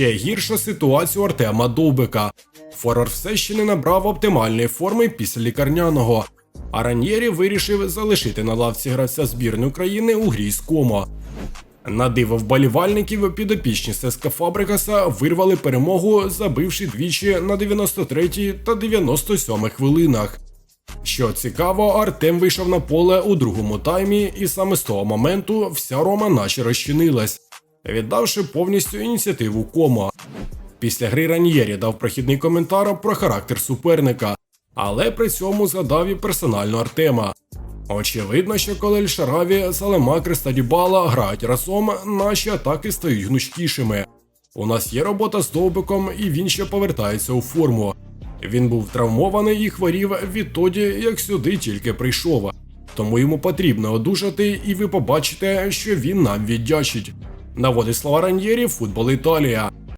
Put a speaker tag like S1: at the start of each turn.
S1: Ще гірша ситуація Артема Довбика. Форвард все ще не набрав оптимальної форми після лікарняного. А Раньєрі вирішив залишити на лавці гравця збірної України у грі з Комо. На диво вболівальників підопічні ССК Фабрикаса вирвали перемогу, забивши двічі на 93 та 97 хвилинах. Що цікаво, Артем вийшов на поле у другому таймі, і саме з того моменту вся Рома наче розчинилась, віддавши повністю ініціативу Комо. Після гри Раньєрі дав прохідний коментар про характер суперника, але при цьому згадав і персонально Артема. Очевидно, що коли Шараві, Салемакрис та Дібала грають разом, наші атаки стають гнучкішими. У нас є робота з Довбиком, і він ще повертається у форму. Він був травмований і хворів відтоді, як сюди тільки прийшов. Тому йому потрібно одужати, і ви побачите, що він нам віддячить. Наводить слова Раньєрі футбол Італія.